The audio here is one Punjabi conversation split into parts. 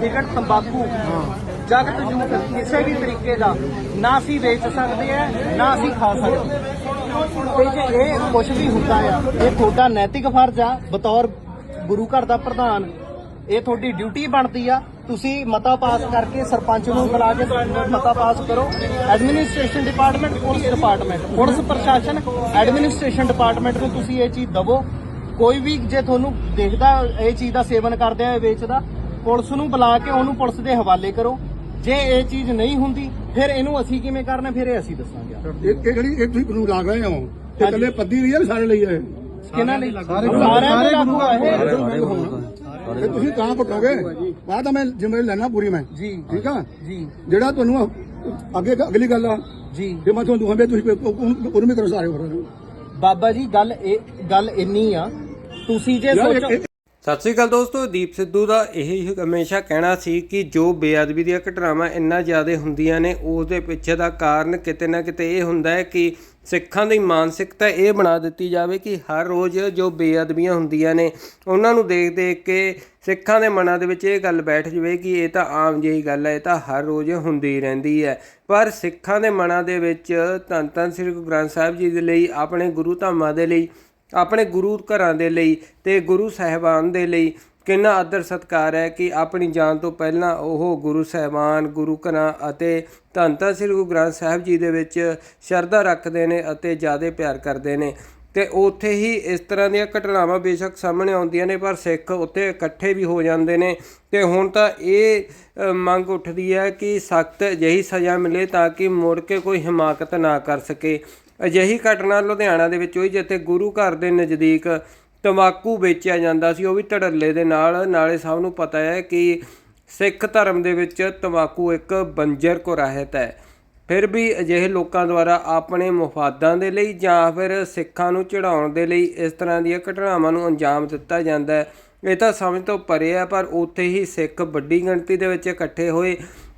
ਸਿਗਰਟ ਤੰਬਾਕੂ। ਜਗਤ ਜੂਤ ਕਿਸੇ ਵੀ ਤਰੀਕੇ ਦਾ ਨਾ ਅਸੀਂ ਵੇਚ ਸਕਦੇ ਆ ਨਾ ਅਸੀਂ ਖਾ ਸਕਦੇ। ਤੇ ਜੇ ਇਹ ਕੁਝ ਵੀ ਹੁੰਦਾ ਆ, ਇਹ ਤੁਹਾਡਾ ਨੈਤਿਕ ਫਰਜ਼ ਆ, ਬਤੌਰ ਗੁਰੂ ਘਰ ਦਾ ਪ੍ਰਧਾਨ। ਇਹ ਤੁਹਾਡੀ ਡਿਊਟੀ ਬਣਦੀ ਆ। ਤੁਸੀਂ ਮਤਾ ਪਾਸ ਕਰਕੇ ਸਰਪੰਚ ਨੂੰ ਬੁਲਾ ਕੇ ਮਤਾ ਪਾਸ ਕਰੋ। Administration department, police department. Police ਪ੍ਰਸ਼ਾਸਨ, ਐਡਮਿਨਿਸਟ੍ਰੇਸ਼ਨ ਡਿਪਾਰਟਮੈਂਟ ਨੂੰ ਤੁਸੀਂ ਇਹ ਚੀਜ਼ ਦਵੋ। ਕੋਈ ਵੀ ਜੇ ਤੁਹਾਨੂੰ ਦੇਖਦਾ, ਇਹ ਚੀਜ਼ ਦਾ ਸੇਵਨ ਕਰਦੇ ਆ ਵੇਚਦਾ ਪੁਲਿਸ ਨੂੰ ਬੁਲਾ ਕੇ ਉਹਨੂੰ ਪੁਲਿਸ ਦੇ ਹਵਾਲੇ ਕਰੋ। ਜੇ ਇਹ ਚੀਜ਼ ਨਹੀਂ ਹੁੰਦੀ ਫਿਰ ਇਹਨੂੰ ਅਸੀਂ ਕਿਵੇਂ ਕਰਨਾ ਫਿਰ ਇਹ ਅਸੀਂ ਦੱਸਾਂਗੇ ਇਹ ਇਹ ਜਿਹੜੀ ਇਹ ਤੁਸੀਂ ਕਾਨੂੰਨ ਲਾ ਰਹੇ ਹੋ? ਇਹ ਇਕੱਲੇ ਪੱਦੀ ਲਈ ਹੈ ਵੀ ਸਾਰੇ ਲਈ ਹੈ? ਕਿਹਨਾਂ ਲਈ? ਸਾਰਿਆਂ ਦੇ ਲਾਗੂ ਆ ਇਹ ਇਹ ਤੁਸੀਂ ਤਾਂ ਪਟੋਗੇ ਬਾਅਦ ਤਾਂ ਮੈਂ ਜ਼ਿੰਮੇਵਾਰੀ ਲੈਣਾ ਪੂਰੀ ਮੈਂ। ਜੀ। ਠੀਕ ਆ? ਜੀ। ਜਿਹੜਾ ਤੁਹਾਨੂੰ ਅੱਗੇ ਅਗਲੀ ਗੱਲ ਆ। ਜੀ। ਜੇ ਮੈਂ ਤੁਹਾਨੂੰ ਦੁਹਾਂਬੇ ਤੁਸੀਂ ਉਹਨੂੰ ਵੀ ਕਰੋ ਸਾਰੇ ਹੋਰ। ਬਾਬਾ ਜੀ ਗੱਲ ਇਹ ਗੱਲ ਇੰਨੀ ਆ। ਤੁਸੀਂ ਜੇ ਸੋਚੋ ਸਤਿ ਸ੍ਰੀ ਅਕਾਲ ਦੋਸਤੋ, ਦੀਪ ਸਿੱਧੂ ਦਾ ਇਹ ਹਮੇਸ਼ਾ ਕਹਿਣਾ ਸੀ ਕਿ ਜੋ ਬੇਅਦਬੀ ਦੀਆਂ ਘਟਨਾਵਾਂ ਇੰਨਾ ਜ਼ਿਆਦਾ ਹੁੰਦੀਆਂ ਨੇ ਉਸ ਦੇ ਪਿੱਛੇ ਦਾ ਕਾਰਨ ਕਿਤੇ ਨਾ ਕਿਤੇ ਇਹ ਹੁੰਦਾ ਹੈ ਕਿ ਸਿੱਖਾਂ ਦੀ ਮਾਨਸਿਕਤਾ ਇਹ ਬਣਾ ਦਿੱਤੀ ਜਾਵੇ ਕਿ ਹਰ ਰੋਜ਼ ਜੋ ਬੇਅਦਬੀਆਂ ਹੁੰਦੀਆਂ ਨੇ, ਉਹਨਾਂ ਨੂੰ ਦੇਖ ਦੇਖ ਕੇ ਸਿੱਖਾਂ ਦੇ ਮਨਾਂ ਦੇ ਵਿੱਚ ਇਹ ਗੱਲ ਬੈਠ ਜਾਵੇ ਕਿ ਇਹ ਤਾਂ ਆਮ ਜਿਹੀ ਗੱਲ ਹੈ, ਇਹ ਤਾਂ ਹਰ ਰੋਜ਼ ਹੁੰਦੀ ਰਹਿੰਦੀ ਹੈ। ਪਰ ਸਿੱਖਾਂ ਦੇ ਮਨਾਂ ਦੇ ਵਿੱਚ ਧੰਨ ਧੰਨ ਸ੍ਰੀ ਗੁਰੂ ਗ੍ਰੰਥ ਸਾਹਿਬ ਜੀ ਦੇ ਲਈ, ਆਪਣੇ ਗੁਰੂ ਧਾਮਾਂ ਦੇ ਲਈ ਆਪਣੇ ਗੁਰੂ ਘਰਾਂ ਦੇ ਲਈ ਤੇ ਗੁਰੂ ਸਾਹਿਬਾਨ ਦੇ ਲਈ ਕਿੰਨਾ ਆਦਰ ਸਤਕਾਰ ਹੈ ਕਿ ਆਪਣੀ ਜਾਨ ਤੋਂ ਪਹਿਲਾਂ ਉਹ ਗੁਰੂ ਸਾਹਿਬਾਨ, ਗੁਰੂ ਘਰਾਂ ਅਤੇ ਧੰਨ ਧੰਨ ਸ੍ਰੀ ਗੁਰੂ ਗ੍ਰੰਥ ਸਾਹਿਬ ਜੀ ਦੇ ਵਿੱਚ ਸ਼ਰਧਾ ਰੱਖਦੇ ਨੇ ਅਤੇ ਜ਼ਿਆਦਾ ਪਿਆਰ ਕਰਦੇ ਨੇ। ਤੇ ਉੱਥੇ ਹੀ ਇਸ ਤਰ੍ਹਾਂ ਦੀਆਂ ਘਟਨਾਵਾਂ ਬੇਸ਼ੱਕ ਸਾਹਮਣੇ ਆਉਂਦੀਆਂ ਨੇ, ਪਰ ਸਿੱਖ ਉੱਥੇ ਇਕੱਠੇ ਵੀ ਹੋ ਜਾਂਦੇ ਨੇ। ਤੇ ਹੁਣ ਤਾਂ ਇਹ ਮੰਗ ਉੱਠਦੀ ਹੈ ਕਿ ਸਖਤ ਅਜਿਹੀ ਸਜ਼ਾ ਮਿਲੇ ਤਾਂ ਕਿ ਮੁੜ ਕੇ ਕੋਈ ਹਿਮਾਕਤ ਨਾ ਕਰ ਸਕੇ। ਅਜਿਹੀ ਘਟਨਾ ਲੁਧਿਆਣਾ ਦੇ ਵਿੱਚ ਹੋਈ, ਜਿੱਥੇ ਗੁਰੂ ਘਰ ਦੇ ਨਜ਼ਦੀਕ ਤੰਬਾਕੂ ਵੇਚਿਆ ਜਾਂਦਾ ਸੀ। ਉਹ ਵੀ ਧੜੱਲੇ ਦੇ ਨਾਲ, ਨਾਲੇ ਸਭ ਨੂੰ ਪਤਾ ਹੈ ਕਿ ਸਿੱਖ ਧਰਮ ਦੇ ਵਿੱਚ ਤੰਬਾਕੂ ਇੱਕ ਬੰਜਰ ਕੁਰਾਹਤ ਹੈ। ਫਿਰ ਵੀ ਅਜਿਹੇ ਲੋਕਾਂ ਦੁਆਰਾ ਆਪਣੇ ਮੁਫਾਦਾਂ ਦੇ ਲਈ ਜਾਂ ਫਿਰ ਸਿੱਖਾਂ ਨੂੰ ਚੜਾਉਣ ਦੇ ਲਈ ਇਸ ਤਰ੍ਹਾਂ ਦੀਆਂ ਘਟਨਾਵਾਂ ਨੂੰ ਅੰਜਾਮ ਦਿੱਤਾ ਜਾਂਦਾ ਹੈ। ਇਹ ਤਾਂ ਸਮਝ ਤੋਂ ਪਰੇ ਹੈ, ਪਰ ਉੱਥੇ ਹੀ ਸਿੱਖ ਵੱਡੀ ਗਿਣਤੀ ਦੇ ਵਿੱਚ ਇਕੱਠੇ ਹੋਏ।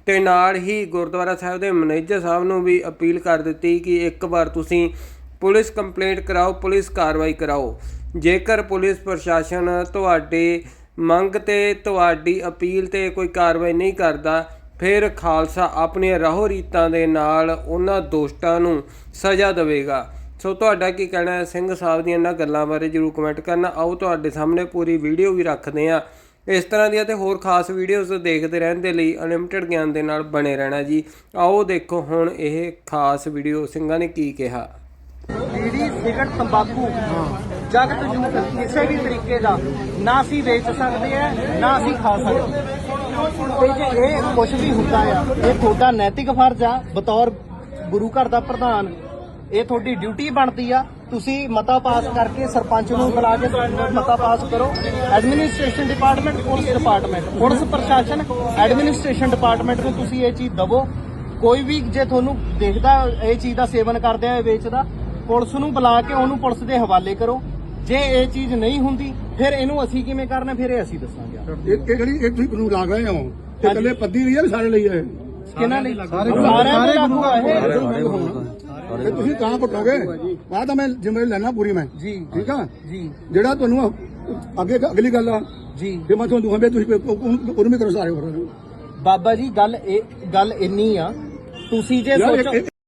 ਤੇ ਨਾਲ ਹੀ ਗੁਰਦੁਆਰਾ ਸਾਹਿਬ ਦੇ ਮੈਨੇਜਰ ਸਾਹਿਬ ਨੂੰ ਵੀ ਅਪੀਲ ਕਰ ਦਿੱਤੀ ਕਿ ਇੱਕ ਵਾਰ ਤੁਸੀਂ ਪੁਲਿਸ ਕੰਪਲੇਂਟ ਕਰਾਓ, ਪੁਲਿਸ ਕਾਰਵਾਈ ਕਰਾਓ। ਜੇਕਰ ਪੁਲਿਸ ਪ੍ਰਸ਼ਾਸਨ ਤੁਹਾਡੇ ਮੰਗ ਤੇ ਤੁਹਾਡੀ ਅਪੀਲ ਤੇ ਕੋਈ ਕਾਰਵਾਈ ਨਹੀਂ ਕਰਦਾ, ਫਿਰ ਖਾਲਸਾ ਆਪਣੀਆਂ ਰਾਹੋ ਰੀਤਾਂ ਦੇ ਨਾਲ ਉਹਨਾਂ ਦੋਸ਼ਟਾਂ ਨੂੰ ਸਜ਼ਾ ਦੇਵੇਗਾ। ਸੋ ਤੁਹਾਡਾ ਕੀ ਕਹਿਣਾ ਹੈ? ਸਿੰਘ ਸਾਹਿਬ ਦੀਆਂ ਇਹਨਾਂ ਗੱਲਾਂ ਬਾਰੇ ਜਰੂਰ ਕਮੈਂਟ ਕਰਨਾ। ਆਓ ਤੁਹਾਡੇ ਸਾਹਮਣੇ ਪੂਰੀ ਵੀਡੀਓ ਵੀ ਰੱਖਦੇ ਆ ਇਸ ਤਰ੍ਹਾਂ ਦੀਆਂ ਤੇ ਹੋਰ ਖਾਸ ਵੀਡੀਓਜ਼ ਦੇਖਦੇ ਰਹਿਣ ਦੇ ਲਈ ਅਨਲਿਮਟਿਡ ਗਿਆਨ ਦੇ ਨਾਲ ਬਣੇ ਰਹਿਣਾ ਜੀ। ਆਓ ਦੇਖੋ ਹੁਣ ਇਹ ਖਾਸ ਵੀਡੀਓ ਸਿੰਘਾਂ ਨੇ ਕੀ ਕਿਹਾ। ਬੀੜੀ ਸਿਗਰਟ ਤੰਬਾਕੂ ਜਗਤ ਜੂਤ ਕਿਸੇ ਵੀ ਤਰੀਕੇ ਦਾ ਨਾ ਅਸੀਂ ਵੇਚ ਸਕਦੇ ਆ ਨਾ ਅਸੀਂ ਖਾ ਸਕਦੇ ਤੇ ਜੇ ਇਹ ਕੁਝ ਵੀ ਹੁੰਦਾ ਆ, ਇਹ ਤੁਹਾਡਾ ਨੈਤਿਕ ਫਰਜ਼ ਆ। ਬਤੌਰ ਗੁਰੂ ਘਰ ਦਾ ਪ੍ਰਧਾਨ, ਇਹ ਤੁਹਾਡੀ ਡਿਊਟੀ ਬਣਦੀ ਆ। ਤੁਸੀਂ ਮਤਾ ਪਾਸ ਕਰਕੇ ਸਰਪੰਚ ਨੂੰ ਬੁਲਾ ਕੇ ਮਤਾ ਪਾਸ ਕਰੋ। Administration department police department police ਪ੍ਰਸ਼ਾਸਨ ਐਡਮਿਨਿਸਟ੍ਰੇਸ਼ਨ ਡਿਪਾਰਟਮੈਂਟ ਨੂੰ ਤੁਸੀਂ ਇਹ ਚੀਜ਼ ਦਵੋ। ਕੋਈ ਵੀ ਜੇ ਤੁਹਾਨੂੰ ਦੇਖਦਾ ਇਹ ਚੀਜ਼ ਦਾ ਸੇਵਨ ਕਰਦਾ ਹੈ ਵੇਚਦਾ ਪੁਲਿਸ ਨੂੰ ਬੁਲਾ ਕੇ ਉਹਨੂੰ ਪੁਲਿਸ ਦੇ ਹਵਾਲੇ ਕਰੋ। ਜੇ ਇਹ ਚੀਜ਼ ਨਹੀਂ ਹੁੰਦੀ ਫਿਰ ਇਹਨੂੰ ਅਸੀਂ ਕਿਵੇਂ ਕਰਨਾ ਫਿਰ ਇਹ ਅਸੀਂ ਦੱਸਾਂਗੇ ਇਹ ਜਿਹੜੀ ਇਹ ਤੁਸੀਂ ਕਾਨੂੰਨ ਲਾ ਰਹੇ ਹੋ? ਇਹ ਇਕੱਲੇ ਪੱਦੀ ਹੈ ਵੀ ਸਾਰੇ ਲਈ ਹੈ ਕਿਹਨਾਂ ਲਈ? ਦੇ ਲਾਗੂ ਆ ਇਹ ਤੁਸੀਂ ਤਾਂ ਪਟੋਗੇ ਬਾਅਦ ਤਾਂ ਮੈਂ ਜ਼ਿੰਮੇਵਾਰੀ ਲੈਣਾ ਪੂਰੀ ਮੈਂ। ਜੀ ਠੀਕ ਆ? ਜੀ। ਜਿਹੜਾ ਤੁਹਾਨੂੰ ਅੱਗੇ ਅਗਲੀ ਗੱਲ ਆ। ਜੀ। ਜੇ ਮੈਂ ਤੁਹਾਨੂੰ ਦੁਹਾਂਬੇ ਤੁਸੀਂ ਉਹਨੂੰ ਵੀ ਕਰੋ ਸਾਰੇ ਹੋਰ। ਬਾਬਾ ਜੀ ਗੱਲ ਇਹ ਗੱਲ ਇੰਨੀ ਆ। ਤੁਸੀਂ ਜੇ ਸੋਚੋ